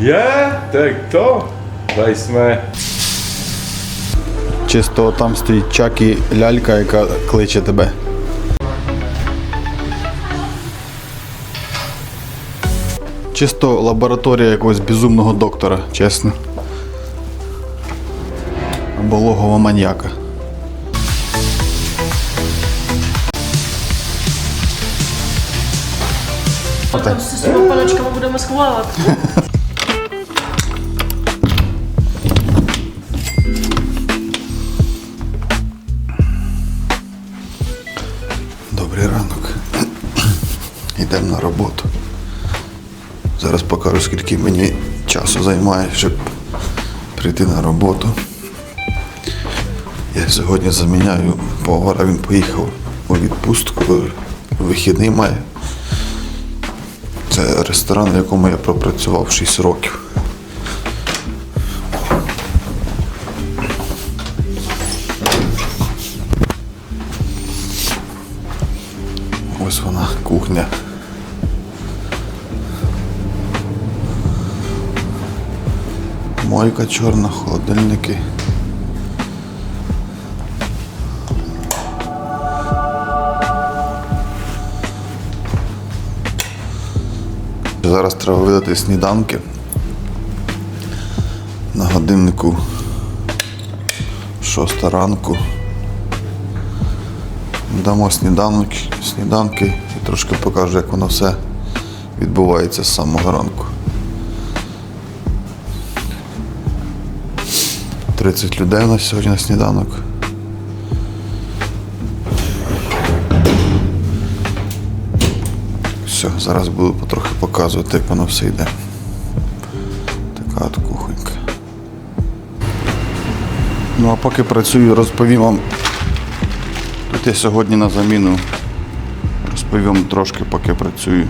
Я? Так то? Візьме. Чисто там стоїть чакі лялька, яка кличе тебе. Чисто лабораторія якогось безумного доктора, чесно. Або логова маньяка. Potem z tymi paleczkami budeme schovávat. На роботу. Зараз покажу, скільки мені часу займає, щоб прийти на роботу. Я сьогодні заміняю повара, він поїхав у відпустку, вихідний має. Це ресторан, в якому я пропрацював 6 років. Ось вона, кухня. Мойка чорна, холодильники. Зараз треба видати сніданки. На годиннику шоста ранку. Дамо сніданок, сніданки і трошки покажу, як воно все відбувається з самого ранку. 30 людей у нас сьогодні на сніданок. Все, зараз буду потрохи показувати, як воно все йде. Така от кухонька. Ну а поки працюю, розповім вам Тут я сьогодні на заміну розповім трошки, поки працюю.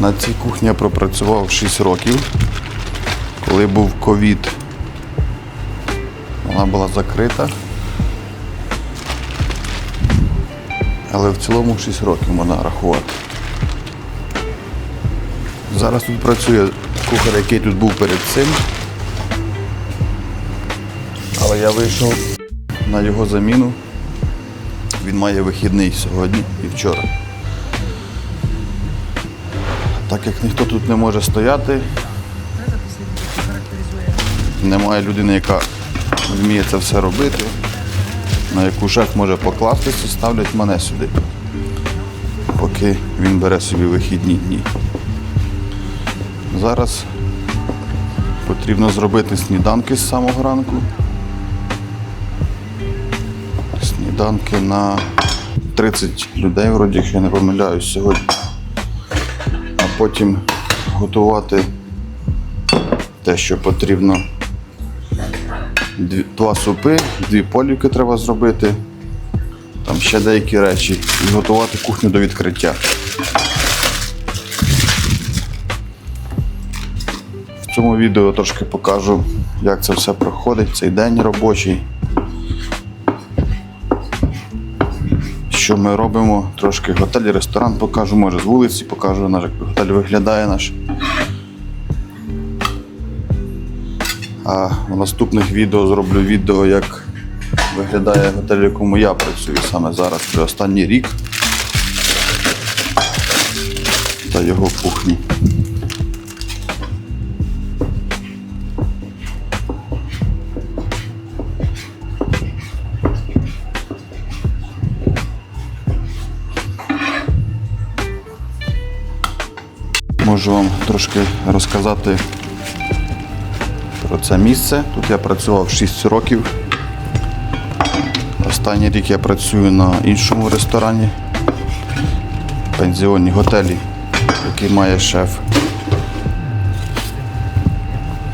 На цій кухні я пропрацював 6 років. Коли був ковід, вона була закрита. Але в цілому 6 років можна рахувати. Зараз тут працює кухар, який тут був перед цим. Але я вийшов на його заміну. Він має вихідний сьогодні і вчора. Так як ніхто тут не може стояти, немає людини, яка вміє це все робити, на яку шеф може покластися, ставлять мене сюди, поки він бере собі вихідні дні. Зараз потрібно зробити сніданки з самого ранку. сніданки на 30 людей, вроді, якщо я не помиляюсь сьогодні. А потім готувати те, що потрібно. Два супи, дві полівки треба зробити, там ще деякі речі і готувати кухню до відкриття. В цьому відео трошки покажу, як це все проходить, цей день робочий. що ми робимо. Трошки готель, ресторан покажу, може з вулиці покажу, наш готель виглядає наш. А в наступних відео зроблю відео, як виглядає готель, в якому я працюю саме зараз, вже останній рік. Та його кухні. Можу вам трошки розказати про це місце. Тут я працював 6 років. Останній рік я працюю на іншому ресторані, пенсіонній готелі, який має шеф.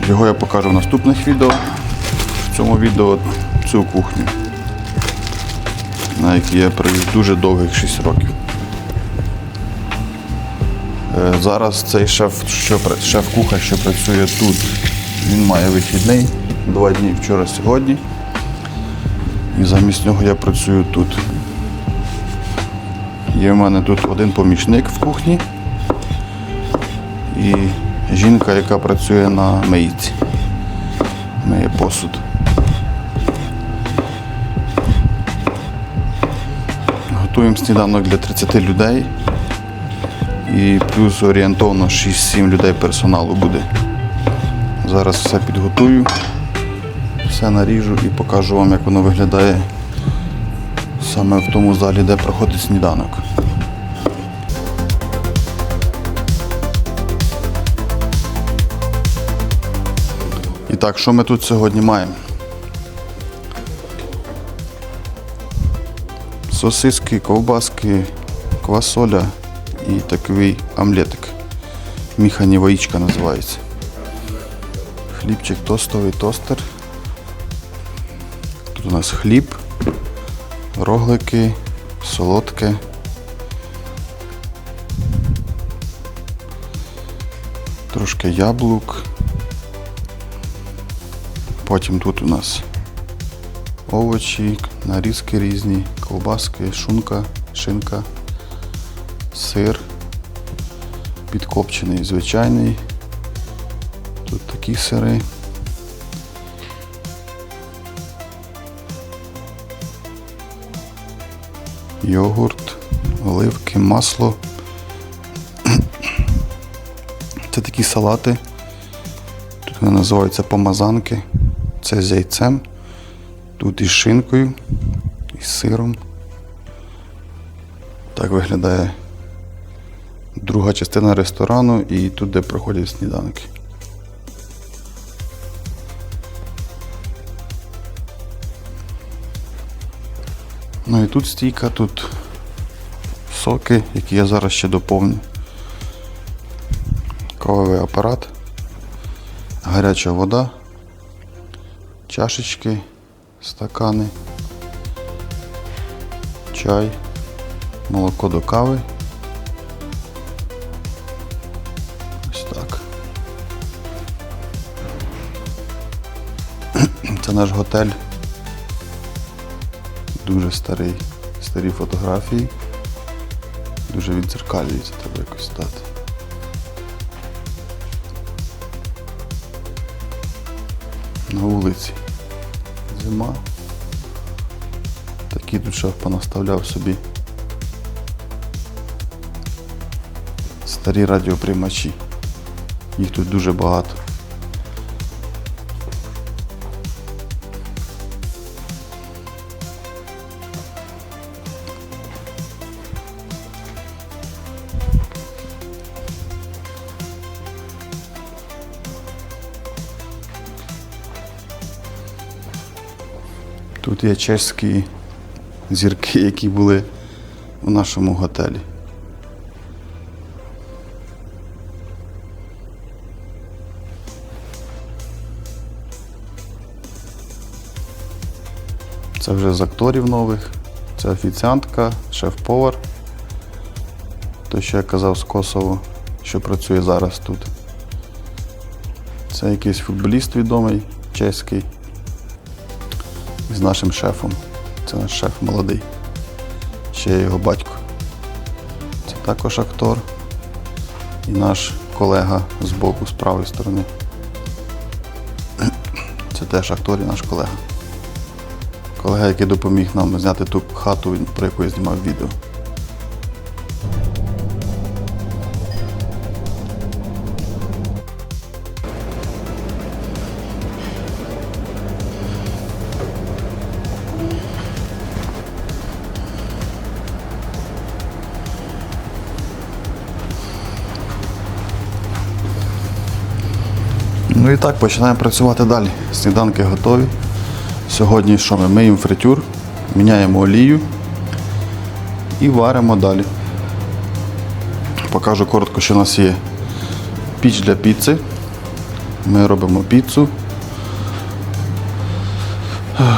Його я покажу в наступних відео. В цьому відео цю кухню, на якій я провів дуже довгих 6 років. Е, Зараз цей шеф, що шеф-кухар, що працює тут, він має вихідний два дні вчора сьогодні. І замість нього я працюю тут. Є в мене тут один помічник в кухні і жінка, яка працює на мийці. Миє посуд. Готуємо сніданок для 30 людей. І плюс орієнтовно 6-7 людей персоналу буде. Зараз все підготую, все наріжу і покажу вам, як воно виглядає саме в тому залі, де проходить сніданок. І так, що ми тут сьогодні маємо? Сосиски, ковбаски, квасоля і такий омлетик. Міхані воїчка називається. Хлібчик тостовий тостер. Тут у нас хліб, роглики, солодке. Трошки яблук. Потім тут у нас овочі, нарізки різні, ковбаски, шунка, шинка, сир, підкопчений звичайний. Такі. Йогурт, оливки, масло. Це такі салати. Тут вони називаються помазанки. Це з яйцем. Тут із шинкою, із сиром. Так виглядає друга частина ресторану і тут, де проходять сніданки. Ну і тут стійка, тут соки, які я зараз ще доповню. Кавовий апарат, гаряча вода, чашечки, стакани, чай, молоко до кави. Ось так. Це наш готель. Дуже старий, старі фотографії. Дуже відзеркалюється, треба якось стати. На вулиці. Зима. Такі тут шеф понаставляв собі. Старі радіоприймачі. Їх тут дуже багато. Тут є чеські зірки, які були у нашому готелі. Це вже з акторів нових. Це офіціантка, шеф-повар. Той, що я казав з Косово, що працює зараз тут. Це якийсь футболіст відомий, чеський з нашим шефом. Це наш шеф молодий. Ще його батько. Це також актор. І наш колега з боку, з правої сторони. Це теж актор і наш колега. Колега, який допоміг нам зняти ту хату, про яку я знімав відео. Ну і так, починаємо працювати далі. Сніданки готові. Сьогодні що ми миємо фритюр, міняємо олію і варимо далі. Покажу коротко, що у нас є піч для піци. Ми робимо піцу.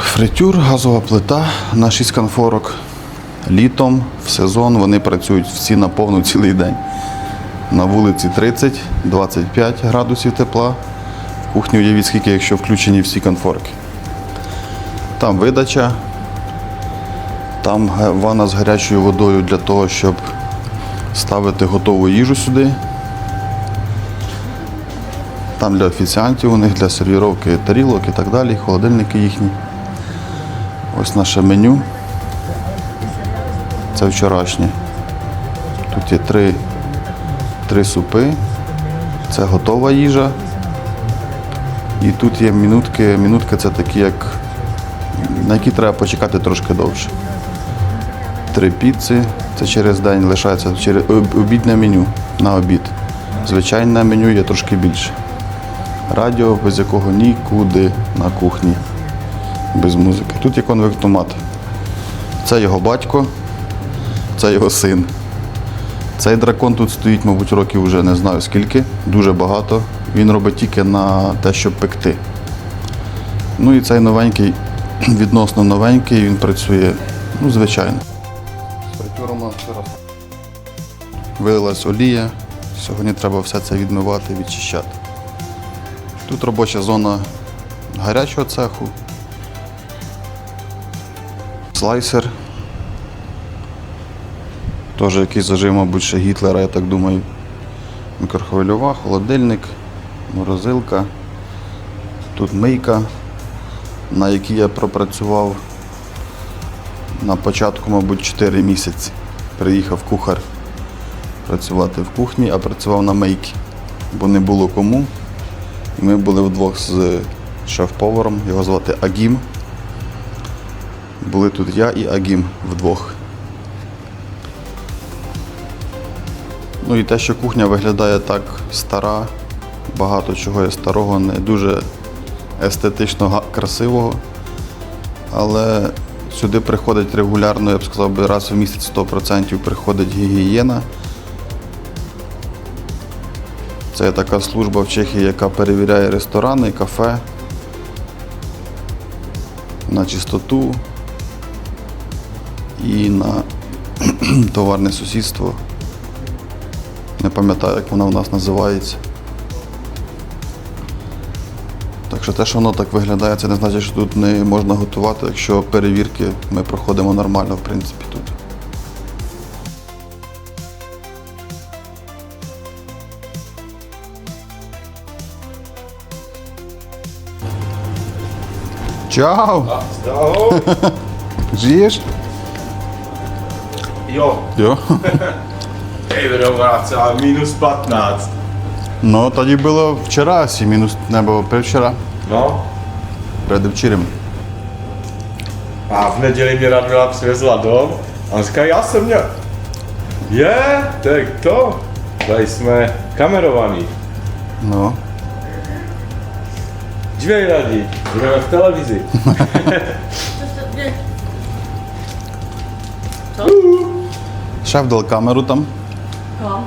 Фритюр, газова плита на 6 конфорок. Літом в сезон вони працюють всі на повну цілий день. На вулиці 30-25 градусів тепла. Кухні уявіть скільки, якщо включені всі конфорки. Там видача, там ванна з гарячою водою для того, щоб ставити готову їжу сюди. Там для офіціантів у них для сервіровки тарілок і так далі, холодильники їхні. Ось наше меню. Це вчорашнє. Тут є три, три супи. Це готова їжа. І тут є мінутки. Мінутки це такі, як на які треба почекати трошки довше. Три піци. Це через день лишається через обідне меню на обід. Звичайне меню є трошки більше. Радіо, без якого нікуди на кухні, без музики. Тут є конвектомат. Це його батько, це його син. Цей дракон тут стоїть, мабуть, років вже не знаю скільки, дуже багато. Він робить тільки на те, щоб пекти. Ну і цей новенький, відносно новенький, він працює, ну, звичайно. Вилилась олія. Сьогодні треба все це відмивати, відчищати. Тут робоча зона гарячого цеху. Слайсер. Теж якийсь зажив, мабуть, ще Гітлера, я так думаю. Мікрохвильова, холодильник, морозилка. Тут мийка, на якій я пропрацював на початку, мабуть, 4 місяці. Приїхав кухар працювати в кухні, а працював на мийці, бо не було кому. Ми були вдвох з шеф-поваром, його звати Агім. Були тут я і Агім вдвох. Ну і те, що кухня виглядає так стара, багато чого є старого, не дуже естетично красивого. Але сюди приходить регулярно, я б сказав би, раз в місяць 100% приходить гігієна. Це така служба в Чехії, яка перевіряє ресторани, кафе на чистоту і на товарне сусідство. Не пам'ятаю, як воно в нас називається. Так що те, що воно так виглядає, це не значить, що тут не можна готувати, якщо перевірки ми проходимо нормально, в принципі, тут. Чао! Здорово. Żyjesz? Jo, Jo. ej, враться, мінус 15. Ну, тоді було вчора, сі мінус небо привчора, No, передвчерем. a v neděli mě Radmila přivezla dom a on říká, já jsem měl. Je, tak to. Tady jsme kamerovaný. Ну. Dívej, Radí, budeme v televizi. Nie. Co? Шеф дал камеру там. No.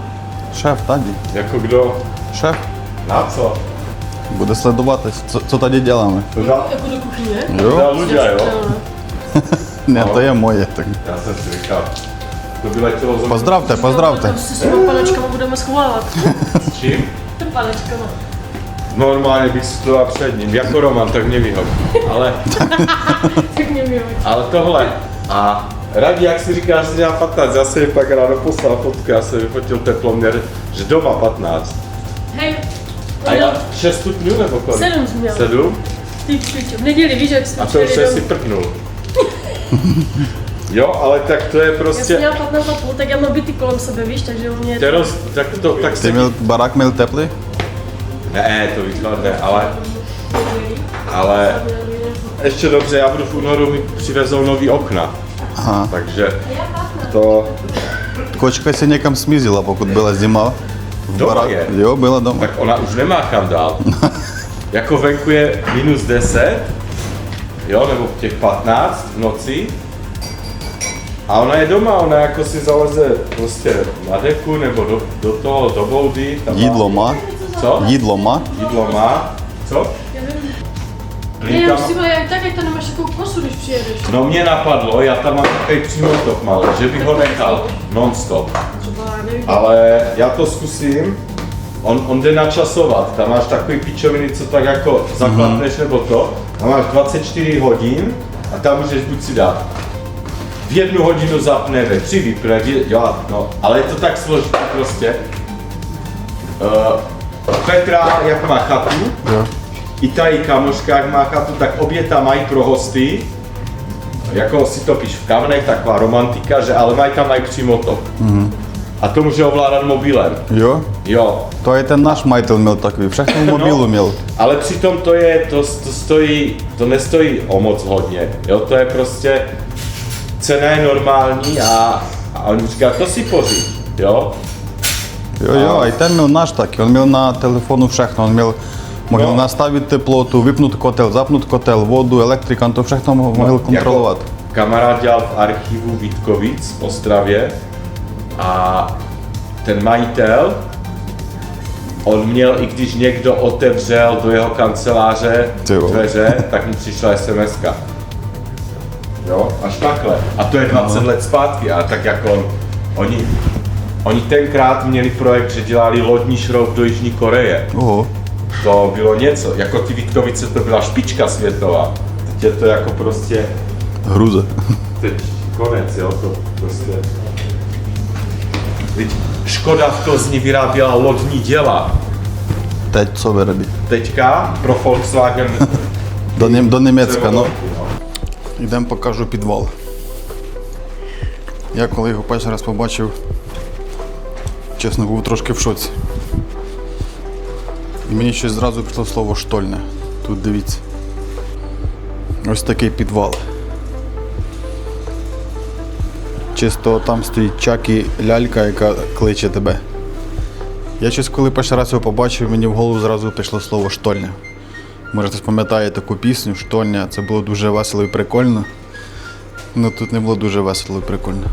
Шеф, тоді. Jako kdo? Шеф Na co? буде слідувати, co, co тоді робимо. To za, Jako do kuchyně? Jo? za ľudia, jo? Не, то є моє. Так. Já jsem si říkal, to by letělo za Поздравте, поздравте. Tam se s těma panečkama budeme schovávat. S čím? Ty panečkama. Normálně bych si to dal před ním, jako Roman, tak mě vyhoď. Ale, Tak mě miluj. ale tohle. A Radí, jak si říkáš, že dělá 15, já jsem mi pak ráno poslal fotku, já jsem vyfotil teploměr, že doma 15. Hej, a já šest stupňů nebo kolik? Sedm jsem měla. Sedm? Ty v neděli víš, jak jsme A to už si prknul. jo, ale tak to je prostě... Já jsem měl 15 a půl, tak já mám byty kolem sebe, víš, takže u mě... Teros, tak to, tak Ty měl, barák měl teplý? Ne, to vykládne, ale... Ale... Ještě dobře, já budu v únoru, mi přivezou nový okna. Aha. Takže to... Kočka se někam smizila, pokud byla zima doma je. Jo, byla doma. Tak ona už nemá kam dál. jako venku je minus 10, jo, nebo těch 15 v noci. A ona je doma, ona jako si zaleze prostě na deku nebo do, do toho, do boudy. Jídlo má. Co? Jídlo má. Jídlo má. Co? Ne, musíme, tak ať to nemáš takovou kosu, když přijedeš. No mě napadlo, já tam mám takový přímotok malý, že bych ho nechal non-stop. Ale já to zkusím. On, on jde načasovat, tam máš takový pičoviny, co tak jako zaklapneš nebo to. A máš 24 hodin a tam můžeš buď si dát v jednu hodinu zapne, ve tři vypne, jo, no, ale je to tak složité prostě. Uh, Petra, jak má chatu, Jo. i ta její kamoška, jak má chatu, tak obě tam mají pro hosty. Jako si topíš v kamnech, taková romantika, že ale mají tam mají přímo to. A to může ovládat mobilem. Jo? Jo, То je ten náš majitel měl takový, všechno v mobilu měl. ale přitom to je, to, to stojí, to nestojí o moc hodně. Jo, to je prostě, cena je normální a, a on říká, to si poříď, jo. Jo, jo, а й ten měl náš taky, on měl na telefonu všechno, on měl Mohl No. nastavit teplotu, vypnout kotel, zapnout kotel, vodu, elektrika, on to všechno mohl kontrolovat. Jako kamarád dělal v archivu Vítkovic v Ostravě a ten majitel, on měl, i když někdo otevřel do jeho kanceláře Tyvo. dveře, tak mu přišla sms -ka. Jo, až takhle. A to je 20 no. let zpátky, a tak jako oni, oni tenkrát měli projekt, že dělali lodní šroub do Jižní Koreje. Oho. To bylo něco, jako ty Vítkovice to byla špička světová. Teď je to jako prostě... Hruze. Teď konec, jo, to prostě... Teď Škoda v Plzni vyráběla lodní děla. Teď co vyrobí? Teďka pro Volkswagen До, Нім- до Німецька, ну. no. Йдемо покажу підвал. Я коли його перший раз побачив, чесно, був трошки в шоці. І мені щось зразу прийшло слово штольне. Тут дивіться. Ось такий підвал. Чисто там стоїть чакі лялька, яка кличе тебе. Я щось коли перший раз його побачив, мені в голову зразу прийшло слово штольня. Може, хтось пам'ятає таку пісню Штольня. Це було дуже весело і прикольно. Ну тут не було дуже весело і прикольно.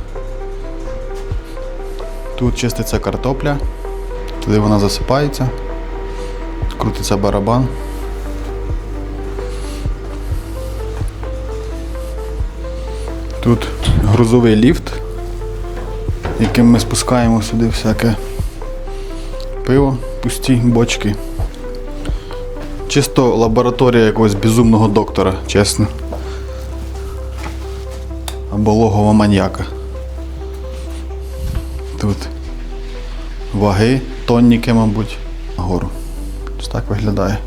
Тут чиститься картопля, туди вона засипається, крутиться барабан. Тут грузовий ліфт, яким ми спускаємо сюди всяке пиво, пусті бочки. Чисто лабораторія якогось безумного доктора, чесно. Або логова маньяка. Тут ваги, тонніки, мабуть, нагору. Ось так виглядає.